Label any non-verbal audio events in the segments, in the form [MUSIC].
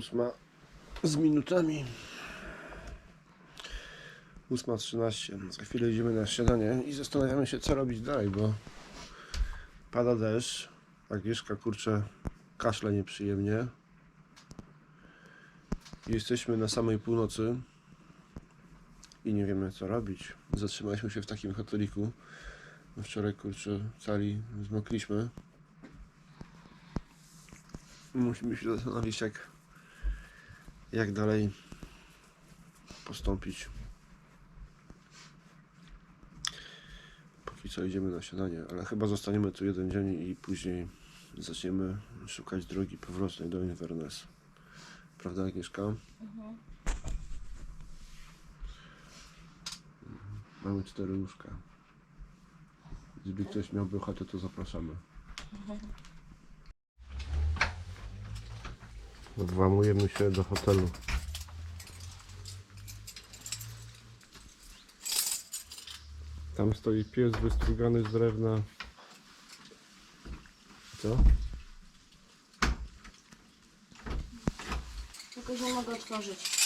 Ósma z minutami. 8.13. Za chwilę idziemy na śniadanie i zastanawiamy się, co robić dalej, bo pada deszcz. Agnieszka, kurczę, kaszle nieprzyjemnie. Jesteśmy na samej północy i nie wiemy, co robić. Zatrzymaliśmy się w takim hoteliku. Wczoraj, kurczę, cali zmokliśmy. Musimy się zastanowić, jak, jak dalej postąpić. Póki co idziemy na śniadanie, ale chyba zostaniemy tu jeden dzień i później zaczniemy szukać drogi powrotnej do Inverness. Prawda, Agnieszka? Mamy cztery łóżka. Gdyby ktoś miałby ochotę, to zapraszamy. Włamujemy się do hotelu. Tam stoi pies wystrugany z drewna. Co? Jakoś nie mogę otworzyć.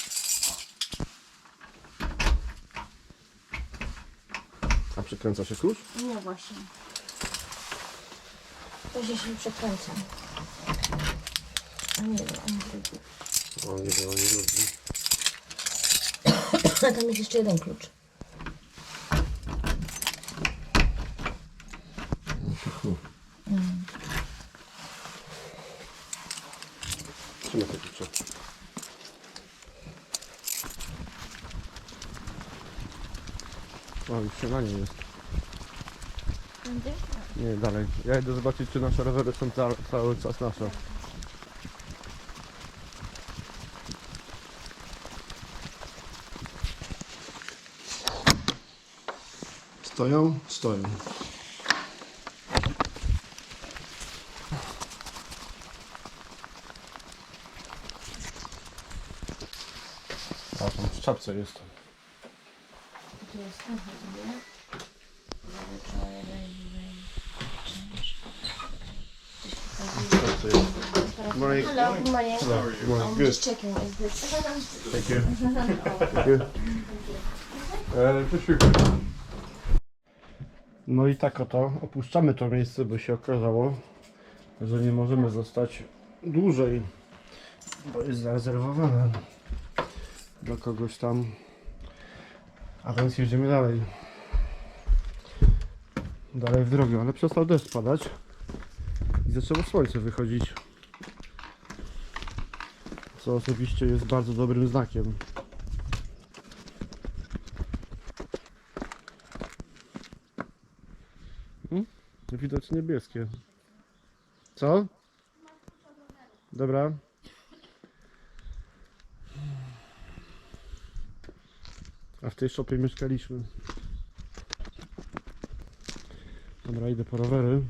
A przekręca się klucz? Nie właśnie. To się się przekręca. A nie wiem, nie drugi. O, nie wiem, nie lubi. A tam jest jeszcze jeden klucz. Trzymaj te klucze. O, już śniadanie jest. Będzie? Nie, dalej. Ja idę zobaczyć, czy nasze rowery są ca- cały czas nasze. Stoją? Stoją. A tam w czapce jest. Tu jest ten jeden, W czapce jest. Morning. Hello, good morning. Morning. I'm Good. just checking is this. Thank you. [LAUGHS] Thank you. E, wysiłek. No i tak oto opuszczamy to miejsce, bo się okazało, że nie możemy zostać dłużej, bo jest zarezerwowane dla kogoś tam. A więc jedziemy dalej. Dalej w drogę, ale przestał deszcz padać i zaczęło słońce wychodzić. Co oczywiście jest bardzo dobrym znakiem. Widać niebieskie. Co? Dobra. A w tej szopie mieszkaliśmy. Dobra, idę po rowery.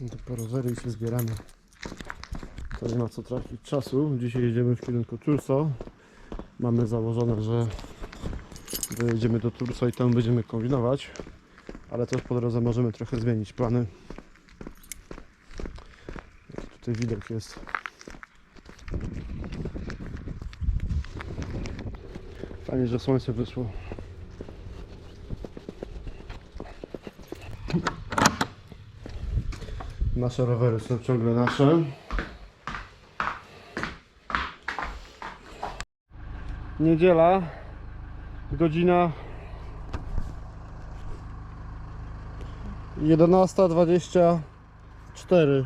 Idę po rowery i się zbieramy. To nie ma co tracić czasu. Dzisiaj jedziemy w kierunku Turso. Mamy założone, że dojedziemy do Turso i tam będziemy kombinować. Ale też po drodze możemy trochę zmienić plany. Tutaj widok jest. Fajnie, że słońce wyszło. Nasze rowery są ciągle nasze. Niedziela, godzina 11.24.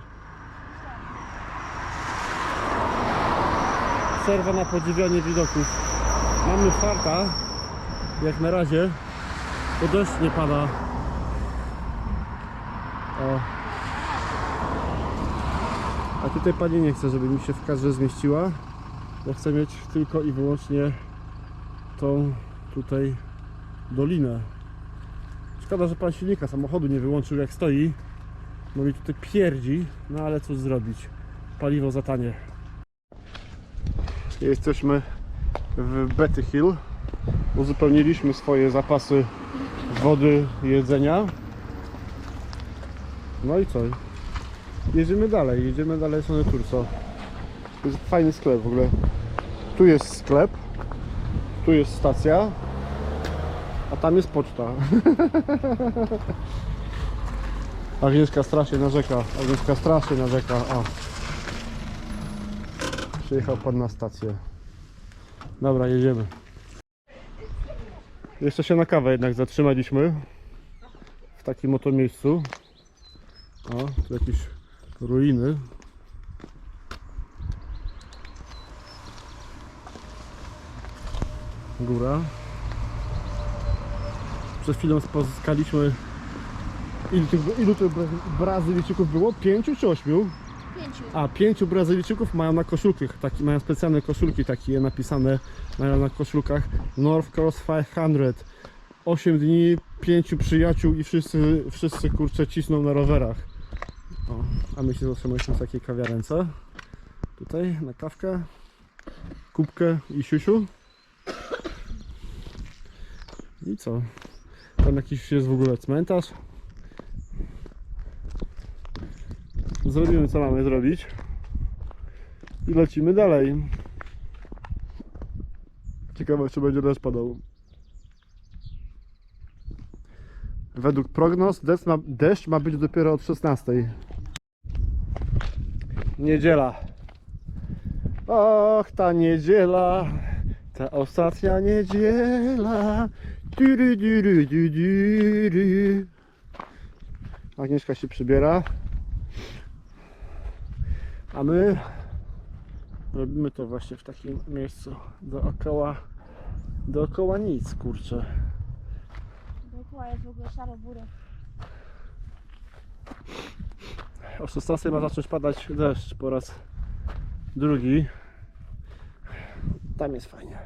Przerwa na podziwianie widoków. Mamy farta, jak na razie, bo deszcz nie pada. O. A tutaj pani nie chce, żeby mi się w kadrze zmieściła, bo chcę mieć tylko i wyłącznie tą tutaj dolinę. Szkoda, że pan silnika samochodu nie wyłączył jak stoi, bo mi tutaj pierdzi, no ale cóż zrobić, paliwo za tanie. Jesteśmy w Betty Hill. Uzupełniliśmy swoje zapasy wody jedzenia. No i co? Jedziemy dalej, jedziemy dalej w stronę Turco. To jest fajny sklep w ogóle. Tu jest sklep, tu jest stacja, a tam jest poczta. [LAUGHS] Agnieszka strasznie narzeka, Agnieszka strasznie narzeka. O. Przyjechał pan na stację. Dobra, jedziemy. Jeszcze się na kawę jednak zatrzymaliśmy. W takim oto miejscu. O, tu jakieś ruiny. Góra. Przed chwilą spotkaliśmy Ilu tych, ilu tych Bra- Brazylijczyków było? Pięciu czy ośmiu? Pięciu. A, pięciu Brazylijczyków mają na koszulkach, taki, mają specjalne koszulki takie napisane, mają na koszulkach North Coast 500. 8 dni, pięciu przyjaciół i wszyscy, wszyscy kurczę cisną na rowerach. O, a my się zatrzymaliśmy w takiej kawiarence. Tutaj na kawkę, kubkę i siusiu. I co? Tam jakiś jest w ogóle cmentarz. Zrobimy co mamy zrobić. I lecimy dalej. Ciekawe czy będzie deszcz padał. Według prognoz deszcz ma, deszcz ma być dopiero od 16. Niedziela. Och, ta niedziela. Ta ostatnia niedziela. Duru. Agnieszka się przybiera. A my robimy to właśnie w takim miejscu dookoła dookoła nic kurczę Dookoła jest w ogóle szaro burę. o 16 ma zacząć padać deszcz po raz drugi tam jest fajnie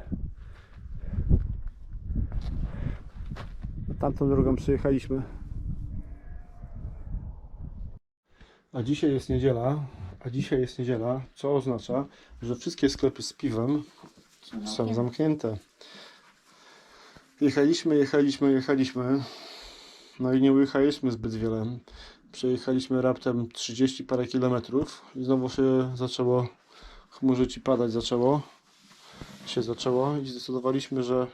tamtą drogą przyjechaliśmy a dzisiaj jest niedziela a dzisiaj jest niedziela co oznacza że wszystkie sklepy z piwem są zamknięte. Jechaliśmy, jechaliśmy, jechaliśmy. No i nie ujechaliśmy zbyt wiele. Przejechaliśmy raptem 30 parę kilometrów i znowu się zaczęło chmurzyć i padać zaczęło. Się zaczęło i zdecydowaliśmy, że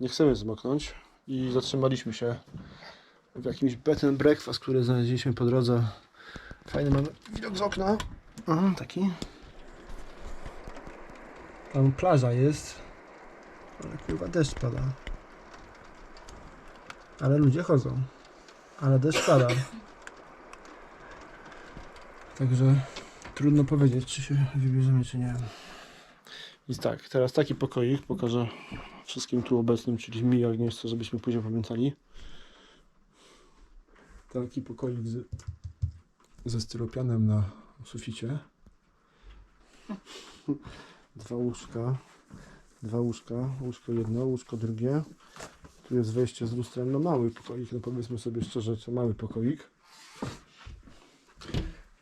nie chcemy zmoknąć i zatrzymaliśmy się w jakimś bed and breakfast, który znaleźliśmy po drodze. Fajny mamy widok z okna. O, taki. Tam plaża jest. Ale kurwa deszcz pada. Ale ludzie chodzą. Ale deszcz pada. Także trudno powiedzieć, czy się wybierzemy, czy nie. I tak, teraz taki pokoik pokażę wszystkim tu obecnym, czyli mi Agnieszce, żebyśmy później pamiętali. Taki pokoik z, ze styropianem na suficie. [LAUGHS] Dwa łóżka. Dwa łóżka. Łóżko jedno, łóżko drugie. Tu jest wejście z lustrem. No mały pokoik, no powiedzmy sobie szczerze, to mały pokoik.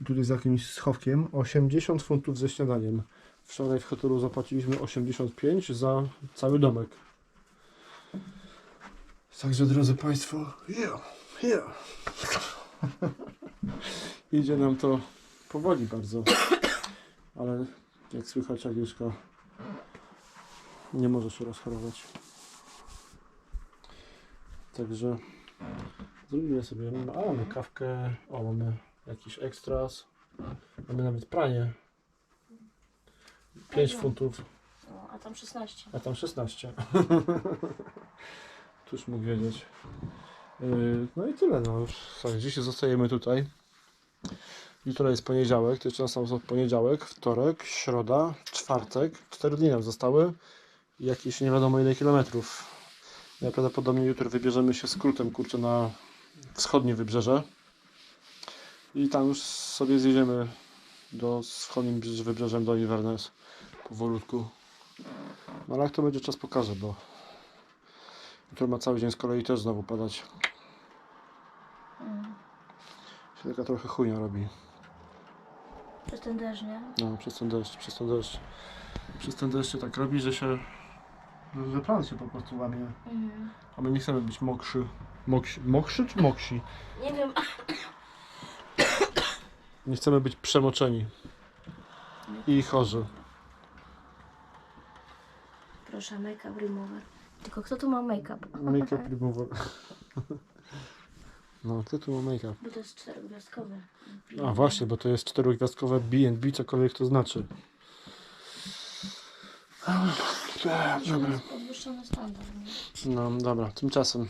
Tutaj z jakimś schowkiem 80 funtów ze śniadaniem. Wczoraj w hotelu zapłaciliśmy 85 za cały domek. Także drodzy Państwo, yeah, yeah. [LAUGHS] idzie nam to powoli bardzo, ale jak słychać Agnieszka nie może się rozchorować. Także zrobimy sobie, a mamy kawkę, o mamy jakiś ekstras, mamy nawet pranie. 5 funtów, No, a tam 16. a tam 16. [LAUGHS] Tuż mógł wiedzieć. Yy, No i tyle, no już słuchaj, dzisiaj zostajemy tutaj. Jutro jest poniedziałek, to jeszcze nas tam poniedziałek, wtorek, środa, czwartek. Cztery dni nam zostały i jakieś nie wiadomo ile kilometrów. Najprawdopodobniej jutro wybierzemy się skrótem kurczę na wschodnie wybrzeże. I tam już sobie zjedziemy do wschodnim brze- wybrzeżem do Inverness powolutku. No ale jak to będzie czas pokaże, bo jutro ma cały dzień z kolei też znowu padać. Mm. Się taka trochę chujnia robi. Przez ten deszcz, nie? No, przez ten deszcz, przez ten deszcz. Przez ten deszcz się tak robi, że się Że, plan się po prostu łamie. Mhm. A my nie chcemy być mokrzy. Moksi. Mokrzy czy moksi? Nie wiem. Nie chcemy być przemoczeni. I chorzy. Proszę, make-up remover. Tylko kto tu ma make-up? Make-up remover. [LAUGHS] No, kto tu ma make-up? Bo to jest czterogwiazdkowe. A właśnie, bo to jest czterogwiazdkowe B&B, cokolwiek to znaczy. Dobra. Podwyższony standard, nie? No dobra, tymczasem